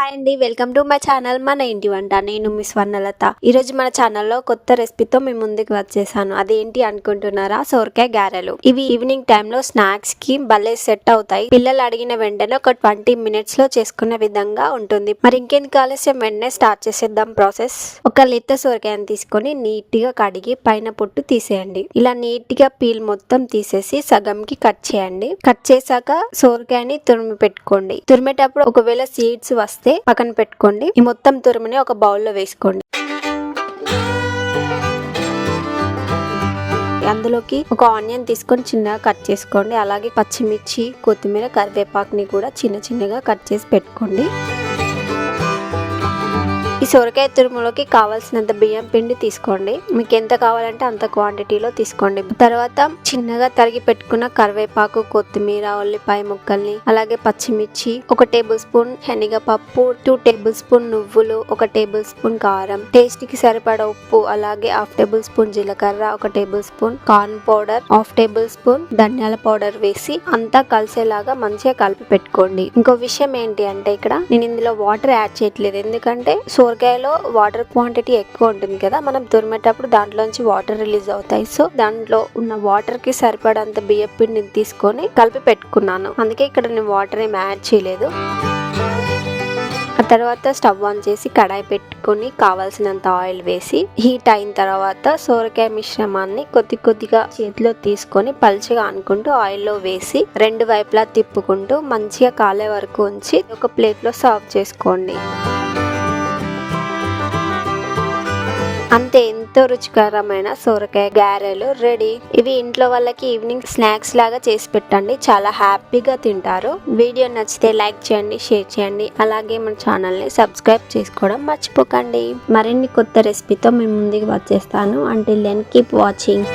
Hi అండి welcome to my channel. మన ఇంటి వంట నేను మీ స్వర్ణలత. ఈరోజు మన ఛానల్లో కొత్త రెసిపీతో మీ ముందుకు వచ్చేసాను. అదేంటి అనుకుంటున్నారా? సోరకాయ గారెలు. ఇవి ఈవినింగ్ టైంలో స్నాక్స్కి భలే సెట్ అవుతాయి. పిల్లలు అడిగిన వెంటనే ఒక ట్వంటీ మినిట్స్లో చేసుకునే విధంగా ఉంటుంది. మరి ఇంకెందుకు ఆలస్యం? వెంటనే స్టార్ట్ చేసేద్దాం ప్రాసెస్. ఒక లేత సోరకాయని తీసుకొని నీట్గా కడిగి పైన పొట్టు తీసేయండి. ఇలా నీట్గా పీల్ మొత్తం తీసేసి సగంకి కట్ చేయండి. కట్ చేశాక సోరకాయని తురిమి పెట్టుకోండి. తురిమేటప్పుడు ఒకవేళ సీడ్స్ వస్తే పక్కన పెట్టుకోండి. ఈ మొత్తం తురుముని ఒక బౌల్లో వేసుకోండి. అందులోకి ఒక ఆనియన్ తీసుకొని చిన్నగా కట్ చేసుకోండి. అలాగే పచ్చిమిర్చి కొత్తిమీర కరివేపాకుని కూడా చిన్న చిన్నగా కట్ చేసి పెట్టుకోండి. సొరకాయ తురుములోకి కావాల్సినంత బియ్యం పిండి తీసుకోండి. మీకు ఎంత కావాలంటే అంత క్వాంటిటీలో తీసుకోండి. తర్వాత చిన్నగా తరిగి పెట్టుకున్న కరివేపాకు కొత్తిమీర ఉల్లిపాయ ముక్కల్ని అలాగే పచ్చిమిర్చి ఒక టేబుల్ స్పూన్ శనగపప్పు టూ టేబుల్ స్పూన్ నువ్వులు ఒక టేబుల్ స్పూన్ కారం. టేస్ట్కి సరిపడా ఉప్పు అలాగే హాఫ్ టేబుల్ స్పూన్ జీలకర్ర ఒక table spoon corn powder half table spoon ధనియాల పౌడర్ వేసి అంతా కలిసేలాగా మంచిగా కలిపి పెట్టుకోండి. ఇంకో విషయం ఏంటి అంటే ఇక్కడ నేను ఇందులో వాటర్ యాడ్ చేయట్లేదు. ఎందుకంటే సోరకాయలో వాటర్ క్వాంటిటీ ఎక్కువ ఉంటుంది కదా మనం తురిమేటప్పుడు దాంట్లోంచి వాటర్ రిలీజ్ అవుతాయి. సో దాంట్లో ఉన్న వాటర్కి సరిపడంత బియ్యం పిండిని తీసుకొని కలిపి పెట్టుకున్నాను. అందుకే ఇక్కడ నేను వాటర్ ఏం యాడ్ చేయలేదు. ఆ తర్వాత స్టవ్ ఆన్ చేసి కడాయి పెట్టుకొని కావాల్సినంత ఆయిల్ వేసి హీట్ అయిన తర్వాత సోరకాయ మిశ్రమాన్ని కొద్ది కొద్దిగా చేతిలో తీసుకొని పలుచగా అనుకుంటూ ఆయిల్లో వేసి రెండు వైపులా తిప్పుకుంటూ మంచిగా కాలే వరకు ఉంచి ఒక ప్లేట్లో సర్వ్ చేసుకోండి. అంతే ఎంతో రుచికరమైన సోరకాయ గారెలు రెడీ. ఇవి ఇంట్లో వాళ్ళకి ఈవినింగ్ స్నాక్స్ లాగా చేసి పెట్టండి. చాలా హ్యాపీగా తింటారు. వీడియో నచ్చితే లైక్ చేయండి షేర్ చేయండి. అలాగే మన ఛానల్ని సబ్స్క్రైబ్ చేసుకోవడం మర్చిపోకండి. మరిన్ని కొత్త రెసిపీతో మేము ముందుకు వచ్చేస్తాను. అంటే దెన్ కీప్ వాచింగ్